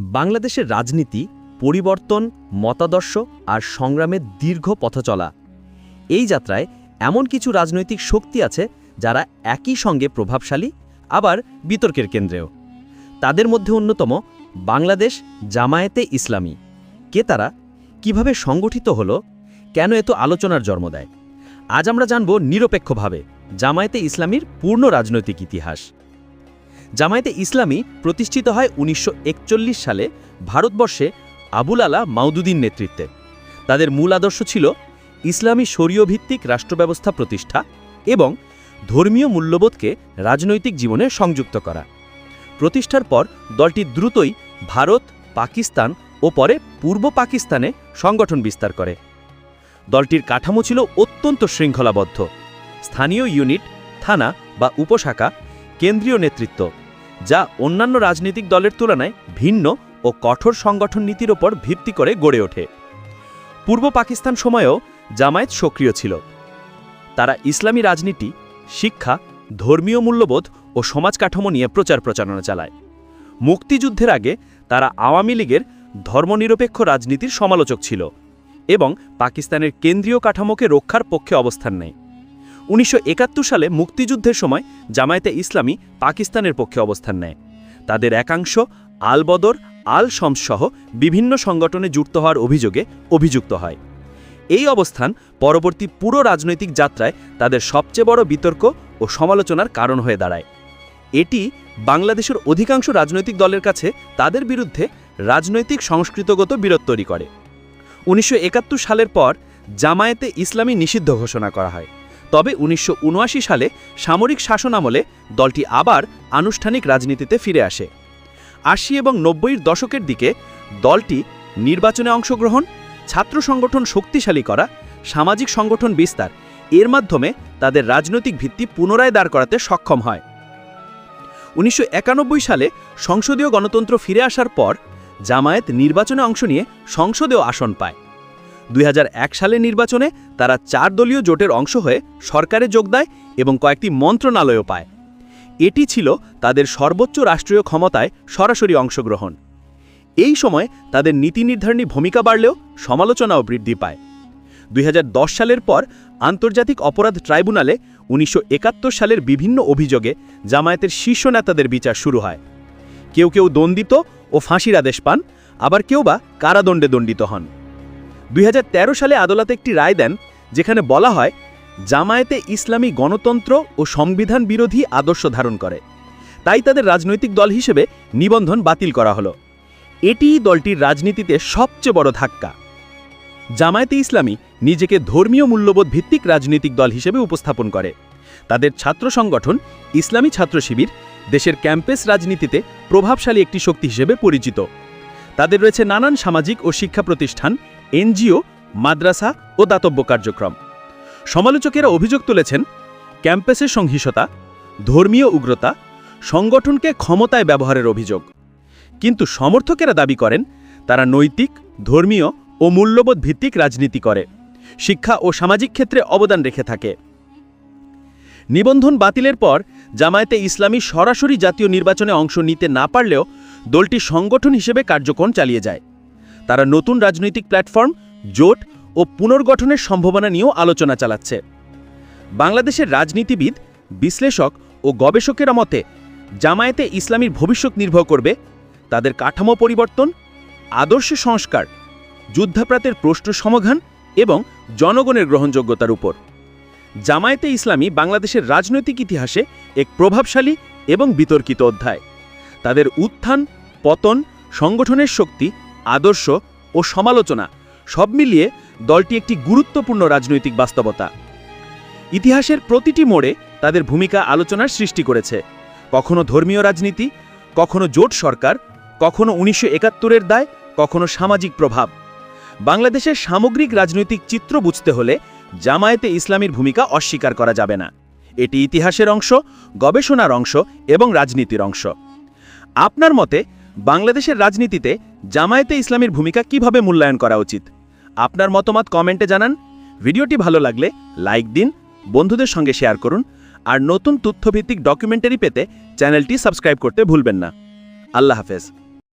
বাংলাদেশের রাজনীতি, পরিবর্তন, মতাদর্শ আর সংগ্রামের দীর্ঘ পথচলা এই যাত্রায় এমন কিছু রাজনৈতিক শক্তি আছে যারা একই সঙ্গে প্রভাবশালী, আবার বিতর্কের কেন্দ্রেও। তাদের মধ্যে অন্যতম বাংলাদেশ জামায়াতে ইসলামী। কে তারা? কীভাবে সংগঠিত হলো? কেন এত আলোচনার জন্ম দেয়? আজ আমরা জানব নিরপেক্ষভাবে জামায়াতে ইসলামীর পূর্ণ রাজনৈতিক ইতিহাস। জামায়াতে ইসলামী প্রতিষ্ঠিত হয় উনিশশো একচল্লিশ সালে ভারতবর্ষে আবুল আলা মাউদুদ্দিন নেতৃত্বে। তাদের মূল আদর্শ ছিল ইসলামী শরীয় ভিত্তিক রাষ্ট্রব্যবস্থা প্রতিষ্ঠা এবং ধর্মীয় মূল্যবোধকে রাজনৈতিক জীবনে সংযুক্ত করা। প্রতিষ্ঠার পর দলটি দ্রুতই ভারত, পাকিস্তান ও পরে পূর্ব পাকিস্তানে সংগঠন বিস্তার করে। দলটির কাঠামো ছিল অত্যন্ত শৃঙ্খলাবদ্ধ। স্থানীয় ইউনিট, থানা বা উপশাখা কেন্দ্রীয় নেতৃত্ব, যা অন্যান্য রাজনৈতিক দলের তুলনায় ভিন্ন ও কঠোর সংগঠন নীতির ওপর ভিত্তি করে গড়ে ওঠে। পূর্ব পাকিস্তান সময়েও জামায়াত সক্রিয় ছিল। তারা ইসলামী রাজনীতি, শিক্ষা, ধর্মীয় মূল্যবোধ ও সমাজ কাঠামো নিয়ে প্রচার প্রচারণা চালায়। মুক্তিযুদ্ধের আগে তারা আওয়ামী লীগের ধর্মনিরপেক্ষ রাজনীতির সমালোচক ছিল এবং পাকিস্তানের কেন্দ্রীয় কাঠামোকে রক্ষার পক্ষে অবস্থান নেয়। উনিশশো একাত্তর সালে মুক্তিযুদ্ধের সময় জামায়াতে ইসলামী পাকিস্তানের পক্ষে অবস্থান নেয়। তাদের একাংশ আল বদর আল শমসহ বিভিন্ন সংগঠনে যুক্ত হওয়ার অভিযোগে অভিযুক্ত হয়। এই অবস্থান পরবর্তী পুরো রাজনৈতিক যাত্রায় তাদের সবচেয়ে বড় বিতর্ক ও সমালোচনার কারণ হয়ে দাঁড়ায়। এটি বাংলাদেশের অধিকাংশ রাজনৈতিক দলের কাছে তাদের বিরুদ্ধে রাজনৈতিক সংস্কৃতগত বিরোধ তৈরি করে। উনিশশো একাত্তর সালের পর জামায়াতে ইসলামী নিষিদ্ধ ঘোষণা করা হয়। তবে উনিশশো উনআশি সালে সামরিক শাসনামলে দলটি আবার আনুষ্ঠানিক রাজনীতিতে ফিরে আসে। আশি এবং নব্বইয়ের দশকের দিকে দলটি নির্বাচনে অংশগ্রহণ, ছাত্র সংগঠন শক্তিশালী করা, সামাজিক সংগঠন বিস্তার, এর মাধ্যমে তাদের রাজনৈতিক ভিত্তি পুনরায় দাঁড় করাতে সক্ষম হয়। উনিশশো একানব্বই সালে সংসদীয় গণতন্ত্র ফিরে আসার পর জামায়াত নির্বাচনে অংশ নিয়ে সংসদেও আসন পায়। দুই হাজার এক সালের নির্বাচনে তারা চার দলীয় জোটের অংশ হয়ে সরকারে যোগ দেয় এবং কয়েকটি মন্ত্রণালয়ও পায়। এটি ছিল তাদের সর্বোচ্চ রাষ্ট্রীয় ক্ষমতায় সরাসরি অংশগ্রহণ। এই সময় তাদের নীতি নির্ধারণী ভূমিকা বাড়লেও সমালোচনাও বৃদ্ধি পায়। দুই হাজার দশ সালের পর আন্তর্জাতিক অপরাধ ট্রাইব্যুনালে উনিশশো একাত্তর সালের বিভিন্ন অভিযোগে জামায়াতের শীর্ষ নেতাদের বিচার শুরু হয়। কেউ কেউ দণ্ডিত ও ফাঁসির আদেশ পান, আবার কেউ বা কারাদণ্ডে দণ্ডিত হন। দুই হাজার তেরো সালে আদালতে একটি রায় দেন, যেখানে বলা হয়, জামায়াতে ইসলামী গণতন্ত্র ও সংবিধান বিরোধী আদর্শ ধারণ করে। তাই তাদের রাজনৈতিক দল হিসেবে নিবন্ধন বাতিল করা হলো। এটিই দলটির রাজনীতিতে সবচেয়ে বড় ধাক্কা। জামায়াতে ইসলামী নিজেকে ধর্মীয় মূল্যবোধ ভিত্তিক রাজনৈতিক দল হিসেবে উপস্থাপন করে। তাদের ছাত্র সংগঠন ইসলামী ছাত্র শিবির দেশের ক্যাম্পাস রাজনীতিতে প্রভাবশালী একটি শক্তি হিসেবে পরিচিত। তাদের রয়েছে নানান সামাজিক ও শিক্ষা প্রতিষ্ঠান এনজিও, মাদ্রাসা ও দাতব্য কার্যক্রম। সমালোচকেরা অভিযোগ তুলেছেন, ক্যাম্পাসের সংহিংসতা, ধর্মীয় উগ্রতা, সংগঠনকে ক্ষমতায় ব্যবহারের অভিযোগ। কিন্তু সমর্থকেরা দাবি করেন, তারা নৈতিক, ধর্মীয় ও মূল্যবোধ ভিত্তিক রাজনীতি করে, শিক্ষা ও সামাজিক ক্ষেত্রে অবদান রেখে থাকে। নিবন্ধন বাতিলের পর জামায়াতে ইসলামী সরাসরি জাতীয় নির্বাচনে অংশ নিতে না পারলেও দলটি সংগঠন হিসেবে কার্যক্রম চালিয়ে যায়। তারা নতুন রাজনৈতিক প্ল্যাটফর্ম, জোট ও পুনর্গঠনের সম্ভাবনা নিয়েও আলোচনা চালাচ্ছে। বাংলাদেশের রাজনীতিবিদ, বিশ্লেষক ও গবেষকেরা মতে, জামায়াতে ইসলামীর ভবিষ্যৎ নির্ভর করবে, তাদের কাঠামো পরিবর্তন, আদর্শ সংস্কার যুদ্ধাপ্রাতের প্রশ্ন সমাধান এবং জনগণের গ্রহণযোগ্যতার উপর। জামায়াতে ইসলামী বাংলাদেশের রাজনৈতিক ইতিহাসে এক প্রভাবশালী এবং বিতর্কিত অধ্যায়। তাদের উত্থান, পতন, সংগঠনের শক্তি আদর্শ ও সমালোচনা সব মিলিয়ে দলটি একটি গুরুত্বপূর্ণ রাজনৈতিক বাস্তবতা। ইতিহাসের প্রতিটি মোড়ে তাদের ভূমিকা আলোচনার সৃষ্টি করেছে। কখনো ধর্মীয় রাজনীতি, কখনো জোট সরকার, কখনো উনিশশো একাত্তরের দায়, কখনো সামাজিক প্রভাব। বাংলাদেশের সামগ্রিক রাজনৈতিক চিত্র বুঝতে হলে জামায়াতে ইসলামীর ভূমিকা অস্বীকার করা যাবে না। এটি ইতিহাসের অংশ, গবেষণার অংশ এবং রাজনীতির অংশ। আপনার মতে বাংলাদেশের রাজনীতিতে জামায়াতে ইসলামের ভূমিকা কীভাবে মূল্যায়ন করা উচিত? আপনার মতামত কমেন্টে জানান। ভিডিওটি ভালো লাগলে লাইক দিন, বন্ধুদের সঙ্গে শেয়ার করুন, আর নতুন তথ্যভিত্তিক ডকুমেন্টারি পেতে চ্যানেলটি সাবস্ক্রাইব করতে ভুলবেন না। আল্লাহ হাফেজ।